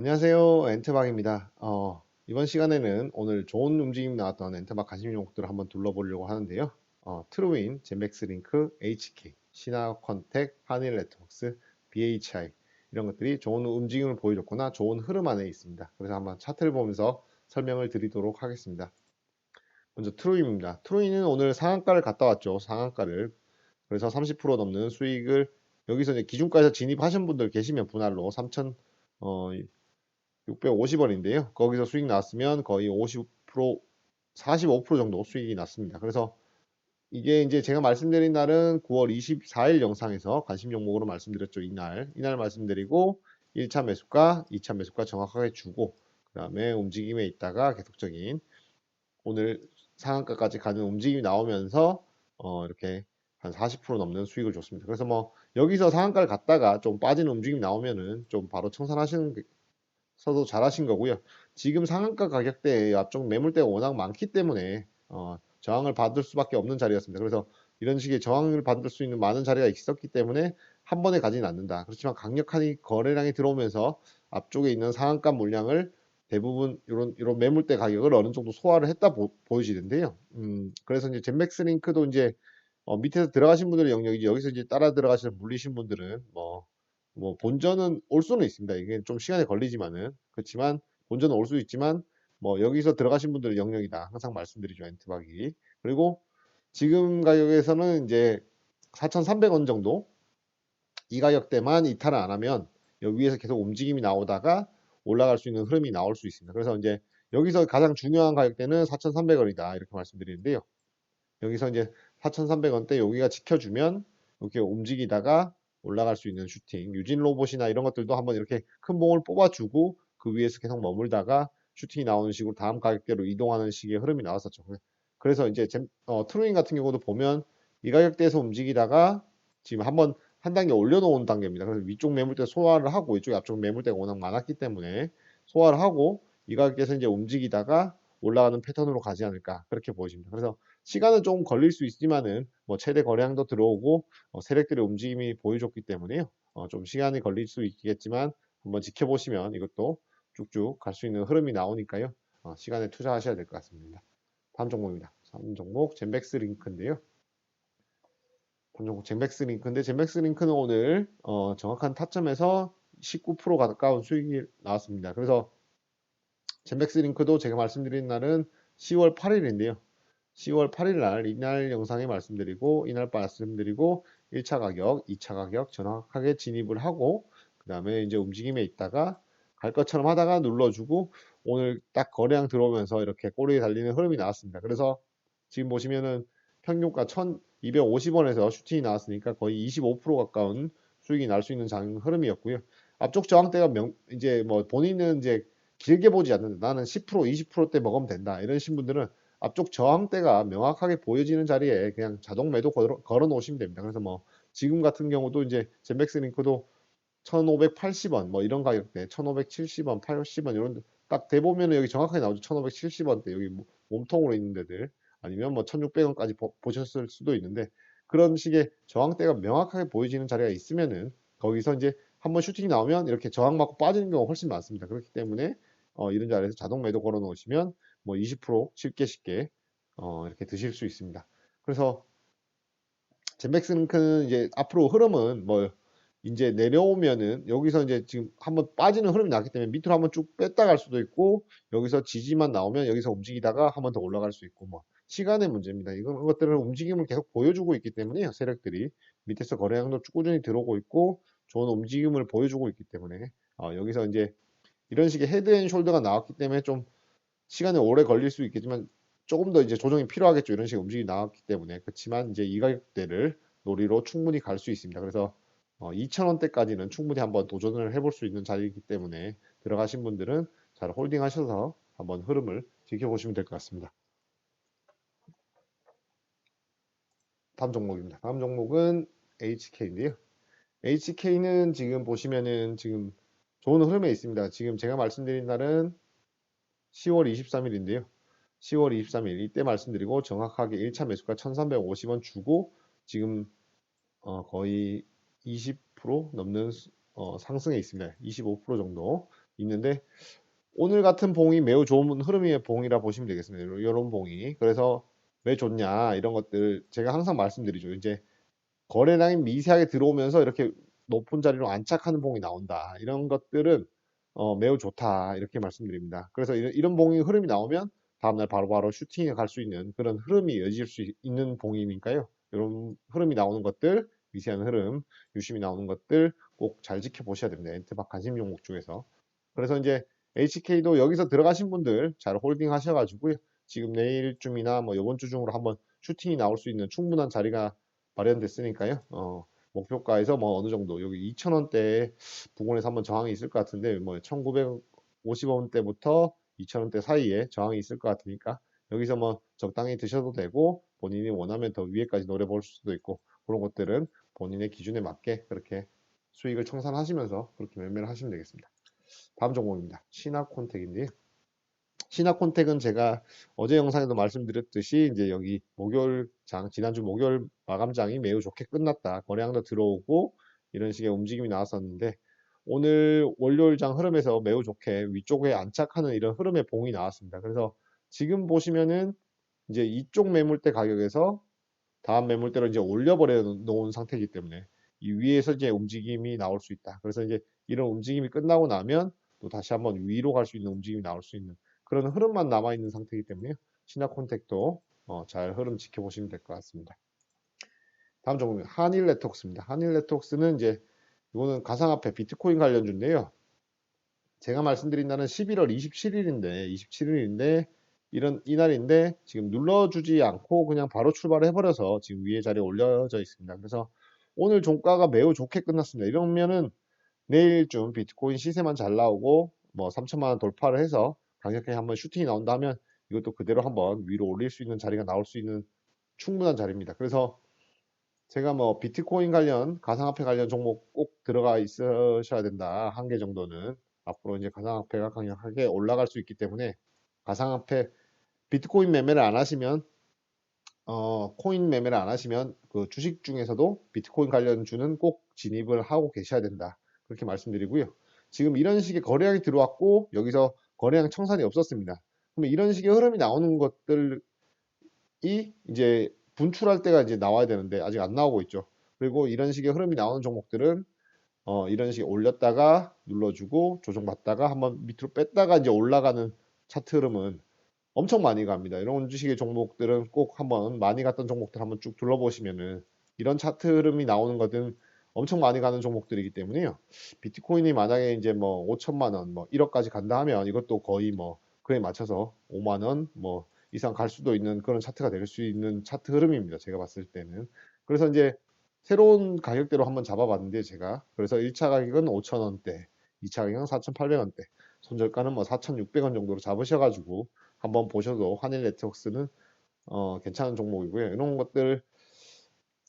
안녕하세요. 엔트박입니다. 어, 이번 시간에는 오늘 좋은 움직임 나왔던 엔트박 관심 종목들을 한번 둘러보려고 하는데요. 어, 트루윈, 젠백스 링크, HK, 신화 컨택, 한일 네트워크스, BHI 이런 것들이 좋은 움직임을 보여줬거나 좋은 흐름 안에 있습니다. 그래서 한번 차트를 보면서 설명을 드리도록 하겠습니다. 먼저 트루윈입니다. 트루윈은 오늘 상한가를 갔다 왔죠. 상한가를. 그래서 30% 넘는 수익을 여기서 이제 기준가에서 진입하신 분들 계시면 분할로 3천 어, 650원인데요. 거기서 수익 났으면 거의 50% 45% 정도 수익이 났습니다. 그래서 이게 이제 제가 말씀드린 날은 9월 24일 영상에서 관심 종목으로 말씀드렸죠. 이날. 이날 말씀드리고 1차 매수가, 2차 매수가 정확하게 주고 그 다음에 움직임에 있다가 계속적인 오늘 상한가까지 가는 움직임이 나오면서 어 이렇게 한 40% 넘는 수익을 줬습니다. 그래서 뭐 여기서 상한가를 갔다가 좀 빠지는 움직임이 나오면은 좀 바로 청산하시는 서도 잘하신 거고요. 지금 상한가 가격대에 앞쪽 매물대가 워낙 많기 때문에 어, 저항을 받을 수밖에 없는 자리였습니다. 그래서 이런 식의 저항을 받을 수 있는 많은 자리가 있었기 때문에 한 번에 가지는 않는다. 그렇지만 강력한 거래량이 들어오면서 앞쪽에 있는 상한가 물량을 대부분 이런 이런 매물대 가격을 어느 정도 소화를 했다 보, 여지는데요 음, 그래서 이제 젠맥스 링크도 이제 어, 밑에서 들어가신 분들의 영역이지 여기서 이제 따라 들어가셔서 물리신 분들은 뭐 뭐 본전은 올 수는 있습니다. 이게 좀 시간이 걸리지만은 그렇지만 본전은 올 수 있지만 뭐 여기서 들어가신 분들의 영역이다. 항상 말씀드리죠. 엔트박이. 그리고 지금 가격에서는 이제 4,300원 정도 이 가격대만 이탈을 안 하면 여기 위에서 계속 움직임이 나오다가 올라갈 수 있는 흐름이 나올 수 있습니다. 그래서 이제 여기서 가장 중요한 가격대는 4,300원이다. 이렇게 말씀드리는데요. 여기서 이제 4,300원대 여기가 지켜주면 이렇게 움직이다가 올라갈 수 있는 슈팅, 유진 로봇이나 이런 것들도 한번 이렇게 큰 봉을 뽑아주고 그 위에서 계속 머물다가 슈팅이 나오는 식으로 다음 가격대로 이동하는 식의 흐름이 나왔었죠. 그래서 이제 어, 트루잉 같은 경우도 보면 이 가격대에서 움직이다가 지금 한번 한 단계 올려놓은 단계입니다. 그래서 위쪽 매물대 소화를 하고 이쪽 앞쪽 매물대가 워낙 많았기 때문에 소화를 하고 이 가격대에서 이제 움직이다가 올라가는 패턴으로 가지 않을까 그렇게 보여집니다. 그래서 시간은 조금 걸릴 수 있지만은 뭐 최대 거래량도 들어오고 어, 세력들의 움직임이 보여줬기 때문에요. 어, 좀 시간이 걸릴 수 있겠지만 한번 지켜보시면 이것도 쭉쭉 갈 수 있는 흐름이 나오니까요. 어, 시간에 투자하셔야 될 것 같습니다. 다음 종목입니다. 다음 종목 젠백스 링크인데요. 다음 종목 젠백스 링크인데 젠백스 링크는 오늘 어, 정확한 타점에서 19% 가까운 수익이 나왔습니다. 그래서 젠백스 링크도 제가 말씀드린 날은 10월 8일인데요. 10월 8일 날 이날 영상에 말씀드리고 이날 말씀드리고 1차 가격, 2차 가격 정확하게 진입을 하고 그 다음에 이제 움직임에 있다가 갈 것처럼 하다가 눌러주고 오늘 딱 거래량 들어오면서 이렇게 꼬리에 달리는 흐름이 나왔습니다. 그래서 지금 보시면은 평균가 1250원에서 슈팅이 나왔으니까 거의 25% 가까운 수익이 날 수 있는 장 흐름이었고요. 앞쪽 저항대가 명, 이제 뭐 본인은 이제 길게 보지 않는다. 나는 10% 20%대 먹으면 된다. 이런 신 분들은 앞쪽 저항대가 명확하게 보여지는 자리에 그냥 자동 매도 걸어, 놓으시면 됩니다. 그래서 뭐 지금 같은 경우도 이제 젠백스 링크도 1580원 뭐 이런 가격대 1570원 80원 이런 딱 대보면 여기 정확하게 나오죠 1570원대 여기 몸통으로 있는 데들 아니면 뭐 1600원까지 보, 보셨을 수도 있는데 그런 식의 저항대가 명확하게 보여지는 자리가 있으면은 거기서 이제 한번 슈팅이 나오면 이렇게 저항 맞고 빠지는 경우가 훨씬 많습니다. 그렇기 때문에 어, 이런 자리에서 자동 매도 걸어 놓으시면 뭐 20% 쉽게 쉽게 어, 이렇게 드실 수 있습니다. 그래서 젠백스링크는 이제 앞으로 흐름은 뭐 이제 내려오면은 여기서 이제 지금 한번 빠지는 흐름이 나기 때문에 밑으로 한번 쭉 뺐다 갈 수도 있고 여기서 지지만 나오면 여기서 움직이다가 한번 더 올라갈 수 있고 뭐 시간의 문제입니다. 이런 것들은 움직임을 계속 보여주고 있기 때문에 세력들이 밑에서 거래량도 꾸준히 들어오고 있고 좋은 움직임을 보여주고 있기 때문에 어, 여기서 이제 이런 식의 헤드앤 숄더가 나왔기 때문에 좀 시간이 오래 걸릴 수 있겠지만 조금 더 이제 조정이 필요하겠죠. 이런 식의 움직임이 나왔기 때문에. 그렇지만 이제 이 가격대를 놀이로 충분히 갈 수 있습니다. 그래서 어, 2,000원대까지는 충분히 한번 도전을 해볼 수 있는 자리이기 때문에 들어가신 분들은 잘 홀딩 하셔서 한번 흐름을 지켜보시면 될 것 같습니다. 다음 종목입니다. 다음 종목은 HK인데요. HK는 지금 보시면은 지금 좋은 흐름에 있습니다. 지금 제가 말씀드린 날은 10월 23일인데요. 10월 23일 이때 말씀드리고 정확하게 1차 매수가 1350원 주고 지금 어 거의 20% 넘는 어 상승에 있습니다. 25% 정도 있는데 오늘 같은 봉이 매우 좋은 흐름의 봉이라 보시면 되겠습니다. 이런 봉이. 그래서 왜 좋냐 이런 것들 제가 항상 말씀드리죠. 이제 거래량이 미세하게 들어오면서 이렇게 높은 자리로 안착하는 봉이 나온다. 이런 것들은 어, 매우 좋다. 이렇게 말씀드립니다. 그래서 이런, 이런 봉이 흐름이 나오면 다음날 바로바로 슈팅에 갈 수 있는 그런 흐름이 이어질 수 있는 봉이니까요. 이런 흐름이 나오는 것들, 미세한 흐름, 유심히 나오는 것들 꼭 잘 지켜보셔야 됩니다. 엔트박 관심 종목 중에서. 그래서 이제 HK도 여기서 들어가신 분들 잘 홀딩 하셔가지고요. 지금 내일쯤이나 뭐 이번 주 중으로 한번 슈팅이 나올 수 있는 충분한 자리가 마련됐으니까요. 어, 목표가에서 뭐 어느 정도 여기 2,000원대 부근에서 한번 저항이 있을 것 같은데 뭐 1,950원대부터 2,000원대 사이에 저항이 있을 것 같으니까 여기서 뭐 적당히 드셔도 되고 본인이 원하면 더 위에까지 노려볼 수도 있고 그런 것들은 본인의 기준에 맞게 그렇게 수익을 청산하시면서 그렇게 매매를 하시면 되겠습니다. 다음 종목입니다. 신화콘텍인데요. 신화콘텍은 제가 어제 영상에도 말씀드렸듯이 이제 여기 목요일장 지난주 목요일 마감장이 매우 좋게 끝났다. 거래량도 들어오고 이런 식의 움직임이 나왔었는데 오늘 월요일장 흐름에서 매우 좋게 위쪽에 안착하는 이런 흐름의 봉이 나왔습니다. 그래서 지금 보시면은 이제 이쪽 매물대 가격에서 다음 매물대로 이제 올려버려 놓은 상태이기 때문에 이 위에서 이제 움직임이 나올 수 있다. 그래서 이제 이런 움직임이 끝나고 나면 또 다시 한번 위로 갈 수 있는 움직임이 나올 수 있는 그런 흐름만 남아 있는 상태이기 때문에 신화 콘택도 어, 잘 흐름 지켜보시면 될 것 같습니다. 다음 종목 한일 네트웍스입니다. 한일 네트웍스는 이제 이거는 가상화폐 비트코인 관련주인데요. 제가 말씀드린 날은 11월 27일인데 27일인데 이런 이날인데 지금 눌러주지 않고 그냥 바로 출발을 해버려서 지금 위에 자리에 올려져 있습니다. 그래서 오늘 종가가 매우 좋게 끝났습니다. 이러면은 내일쯤 비트코인 시세만 잘 나오고 뭐 3천만 원 돌파를 해서 강력하게 한번 슈팅이 나온다 면 이것도 그대로 한번 위로 올릴 수 있는 자리가 나올 수 있는 충분한 자리입니다. 그래서 제가 뭐 비트코인 관련 가상화폐 관련 종목 꼭 들어가 있으셔야 된다. 한 개 정도는 앞으로 이제 가상화폐가 강력하게 올라갈 수 있기 때문에 가상화폐 비트코인 매매를 안 하시면 어, 코인 매매를 안 하시면 그 주식 중에서도 비트코인 관련 주는 꼭 진입을 하고 계셔야 된다. 그렇게 말씀드리고요. 지금 이런 식의 거래량이 들어왔고 여기서 거래량 청산이 없었습니다. 그러면 이런 식의 흐름이 나오는 것들이 이제 분출할 때가 이제 나와야 되는데 아직 안 나오고 있죠. 그리고 이런 식의 흐름이 나오는 종목들은 어, 이런 식의 올렸다가 눌러주고 조정받다가 한번 밑으로 뺐다가 이제 올라가는 차트 흐름은 엄청 많이 갑니다. 이런 주식의 종목들은 꼭 한번 많이 갔던 종목들 한번 쭉 둘러보시면은 이런 차트 흐름이 나오는 것은 엄청 많이 가는 종목들이기 때문에요. 비트코인이 만약에 이제 뭐 5천만 원, 뭐 1억까지 간다 하면 이것도 거의 뭐 그에 맞춰서 5만 원, 뭐 이상 갈 수도 있는 그런 차트가 될 수 있는 차트 흐름입니다. 제가 봤을 때는. 그래서 이제 새로운 가격대로 한번 잡아봤는데 제가 그래서 1차 가격은 5천 원대, 2차 가격은 4,800원대, 손절가는 뭐 4,600원 정도로 잡으셔가지고 한번 보셔도 환일 네트워크스는 어, 괜찮은 종목이고요. 이런 것들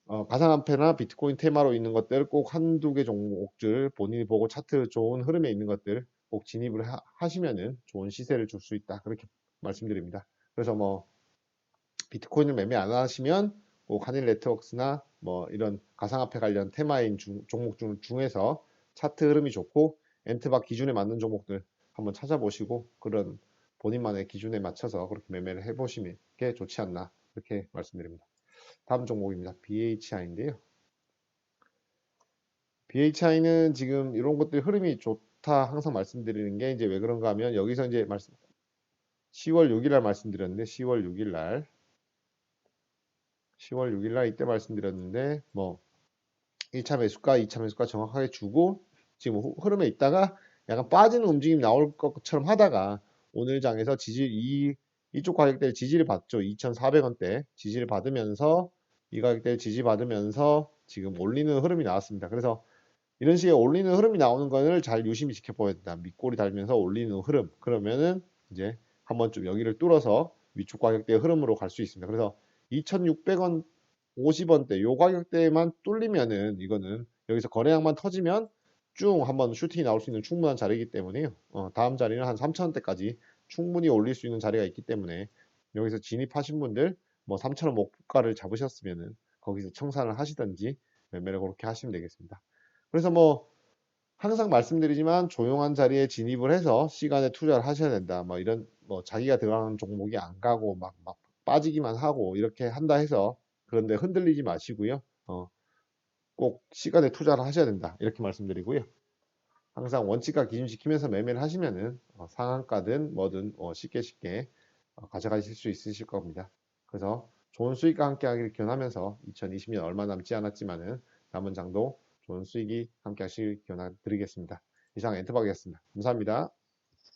어, 가상화폐나 비트코인 테마로 있는 것들 꼭 한두 개 종목들 본인이 보고 차트 좋은 흐름에 있는 것들 꼭 진입을 하, 시면은 좋은 시세를 줄 수 있다. 그렇게 말씀드립니다. 그래서 뭐 비트코인을 매매 안 하시면 꼭 한일 네트워크스나 뭐 이런 가상화폐 관련 테마인 중, 종목 중, 중에서 차트 흐름이 좋고 엔트박 기준에 맞는 종목들 한번 찾아보시고 그런 본인만의 기준에 맞춰서 그렇게 매매를 해보시는 게 좋지 않나 그렇게 말씀드립니다. 다음 종목입니다. BHI인데요. BHI는 지금 이런 것들 흐름이 좋다 항상 말씀드리는 게 이제 왜 그런가 하면 여기서 이제 말씀 10월 6일 날 말씀드렸는데 10월 6일 날 10월 6일 날 이때 말씀드렸는데 뭐 1차 매수가, 2차 매수가 정확하게 주고 지금 흐름에 있다가 약간 빠지는 움직임 나올 것처럼 하다가 오늘 장에서 지지 이 이쪽 가격대 지지를 받죠. 2,400원대 지지를 받으면서 이 가격대 지지받으면서 지금 올리는 흐름이 나왔습니다. 그래서 이런 식의 올리는 흐름이 나오는 거를 잘 유심히 지켜봐야 된다. 밑꼬리 달면서 올리는 흐름. 그러면은 이제 한번 좀 여기를 뚫어서 위쪽 가격대의 흐름으로 갈 수 있습니다. 그래서 2,600원 50원대 요 가격대만 뚫리면은 이거는 여기서 거래량만 터지면 쭉 한번 슈팅이 나올 수 있는 충분한 자리이기 때문에요. 어, 다음 자리는 한 3,000원대까지 충분히 올릴 수 있는 자리가 있기 때문에 여기서 진입하신 분들 뭐 3천원 목가를 잡으셨으면은 거기서 청산을 하시든지 매매를 그렇게 하시면 되겠습니다. 그래서 뭐 항상 말씀드리지만 조용한 자리에 진입을 해서 시간에 투자를 하셔야 된다. 뭐 이런 뭐 자기가 들어가는 종목이 안 가고 막, 막 빠지기만 하고 이렇게 한다 해서 그런데 흔들리지 마시고요. 어, 꼭 시간에 투자를 하셔야 된다. 이렇게 말씀드리고요. 항상 원칙과 기준 지키면서 매매를 하시면은 어, 상한가든 뭐든 어, 쉽게 쉽게 어, 가져가실 수 있으실 겁니다. 그래서 좋은 수익과 함께 하기를 기원하면서 2020년 얼마 남지 않았지만은 남은 장도 좋은 수익이 함께 하시길 기원드리겠습니다. 이상 엔터박이었습니다. 감사합니다.